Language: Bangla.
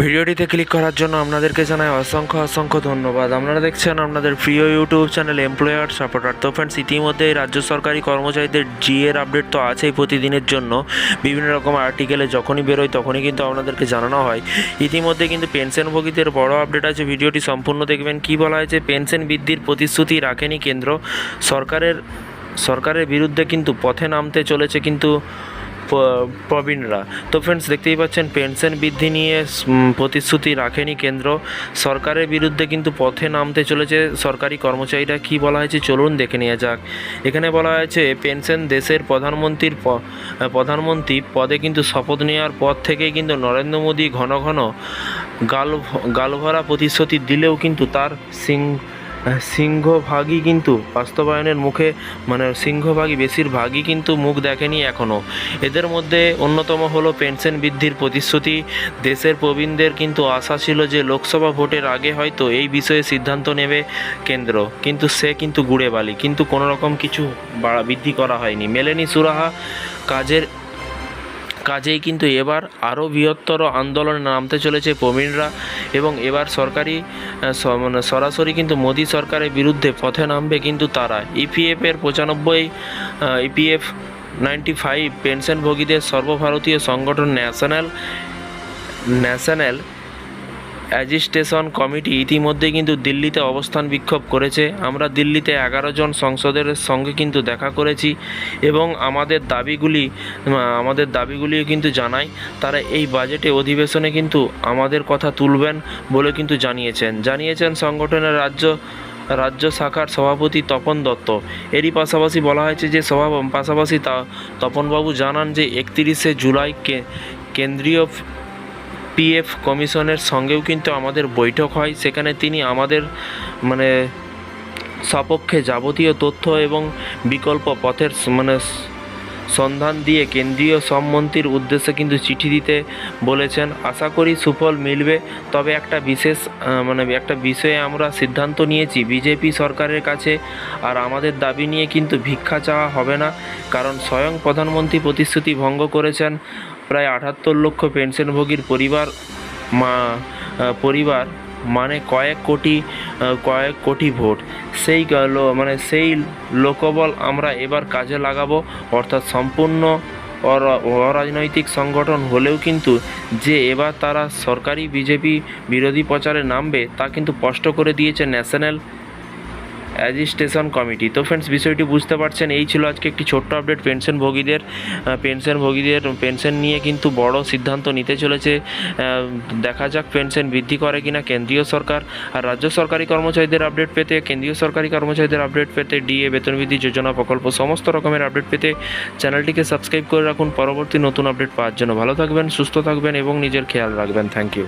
ভিডিওটিতে ক্লিক করার জন্য আপনাদেরকে জানাই অসংখ্য অসংখ্য ধন্যবাদ। আপনারা দেখছেন আপনাদের প্রিয় ইউটিউব চ্যানেল এমপ্লয়ার সাপোর্টার তো ফ্রেন্ডস ইতিমধ্যেই রাজ্য সরকারি কর্মচারীদের জিএর আপডেট তো আছেই প্রতিদিনের জন্য। বিভিন্ন রকম আর্টিকেলে যখনই বেরোয় তখনই কিন্তু আপনাদেরকে জানানো হয়। ইতিমধ্যে কিন্তু পেনশনভোগীদের বড় আপডেট আছে। ভিডিওটি সম্পূর্ণ দেখবেন। কি বলা হয়েছে? পেনশন বৃদ্ধির প্রতিশ্রুতি রাখেনি কেন্দ্র। সরকারের সরকারের বিরুদ্ধে কিন্তু পথে নামতে চলেছে কিন্তু প্রবীণরা। তো ফ্রেন্ডস দেখতেই পাচ্ছেন পেনশন বৃদ্ধি নিয়ে প্রতিশ্রুতি রাখেনি কেন্দ্র। সরকারের বিরুদ্ধে কিন্তু পথে নামতে চলেছে সরকারি কর্মচারীরা। কি বলা হয়েছে চলুন দেখে নেওয়া যাক। এখানে বলা হয়েছে পেনশন দেশের প্রধানমন্ত্রীর প্রধানমন্ত্রী পদে কিন্তু শপথ নেওয়ার পর থেকেই কিন্তু নরেন্দ্র মোদী ঘন ঘন গাল গালভরা প্রতিশ্রুতি দিলেও কিন্তু তার সিং সিংহভাগই কিন্তু বাস্তবায়নের মুখে মানে সিংহভাগই বেশিরভাগই কিন্তু মুখ দেখেনি এখনও এদের মধ্যে অন্যতম হলো পেনশন বৃদ্ধির প্রতিশ্রুতি। দেশের প্রবীণদের কিন্তু আশা ছিল যে লোকসভা ভোটের আগে হয়তো এই বিষয়ে সিদ্ধান্ত নেবে কেন্দ্র। কিন্তু সে কিন্তু গুড়ে বালি কিন্তু কোনো রকম কিছু বৃদ্ধি করা হয়নি। মেলেনি সুরাহা কাজের কাজেই কিন্তু এবার আরও বৃহত্তর আন্দোলনে নামতে চলেছে প্রবীণরা এবং এবার সরকারি মানে সরাসরি কিন্তু মোদী সরকারের বিরুদ্ধে পথে নামবে কিন্তু তারা। ইপিএফের পঁচানব্বই ইপিএফ নাইনটি ফাইভ পেনশনভোগীদের সর্বভারতীয় সংগঠন ন্যাশনাল ন্যাশনাল অ্যাজিস্টেশন কমিটি ইতিমধ্যে কিন্তু দিল্লিতে অবস্থান বিক্ষোভ করেছে। আমরা দিল্লিতে এগারো জন সংসদের সঙ্গে কিন্তু দেখা করেছি এবং আমাদের দাবিগুলি, আমাদের দাবিগুলিও কিন্তু জানাই। তারা এই বাজেটে অধিবেশনে কিন্তু আমাদের কথা তুলবেন বলে কিন্তু জানিয়েছেন। জানিয়েছেন সংগঠনের রাজ্য রাজ্য শাখার সভাপতি তপন দত্ত। এরই পাশাপাশি বলা হয়েছে যে সভা, পাশাপাশি তা তপনবাবু জানান যে একত্রিশে জুলাই কেন্দ্রীয় পিএফ কমিশনের সঙ্গেও কিন্তু আমাদের বৈঠক হয়। সেখানে তিনি আমাদের মানে সপক্ষে যাবতীয় তথ্য এবং বিকল্প পথের মানে সন্ধান দিয়ে কেন্দ্রীয় সব মন্ত্রীর উদ্দেশ্যে কিন্তু চিঠি দিতে বলেছেন। আশা করি সুফল মিলবে। তবে একটা বিশেষ মানে একটা বিষয়ে আমরা সিদ্ধান্ত নিয়েছি, বিজেপি সরকারের কাছে। আর আমাদের দাবি নিয়ে কিন্তু ভিক্ষা চাওয়া হবে না। কারণ স্বয়ং প্রধানমন্ত্রী প্রতিশ্রুতি ভঙ্গ করেছেন। প্রায় আটাত্তর লক্ষ পেনশনভোগীর পরিবার মা পরিবার মানে কয়েক কোটি কয়েক কোটি ভোট। সেই মানে সেই লোকবল আমরা এবার কাজে লাগাবো। অর্থাৎ সম্পূর্ণ অরা- অরাজনৈতিক সংগঠন হলেও কিন্তু যে এবার তারা সরকারি বিজেপি বিরোধী প্রচারে নামবে, তা কিন্তু স্পষ্ট করে দিয়েছে ন্যাশনাল অ্যাজিস্টেশন কমিটি। তো ফ্রেন্ডস বিষয়টি বুঝতে পারছেন, এই ছিল আজকে একটি ছোট্ট আপডেট পেনশনভোগীদের পেনশনভোগীদের পেনশন নিয়ে কিন্তু বড় সিদ্ধান্ত নিতে চলেছে। দেখা যাক পেনশন বৃদ্ধি করে কিনা কেন্দ্রীয় সরকার আর রাজ্য সরকারি কর্মচারীদের আপডেট পেতে, কেন্দ্রীয় সরকারি কর্মচারীদের আপডেট পেতে ডিএ বেতন বৃদ্ধি যোজনা প্রকল্প সমস্ত রকমের আপডেট পেতে চ্যানেলটিকে সাবস্ক্রাইব করে রাখুন। পরবর্তী নতুন আপডেট পাওয়ার জন্য ভালো থাকবেন, সুস্থ থাকবেন এবং নিজের খেয়াল রাখবেন। Thank you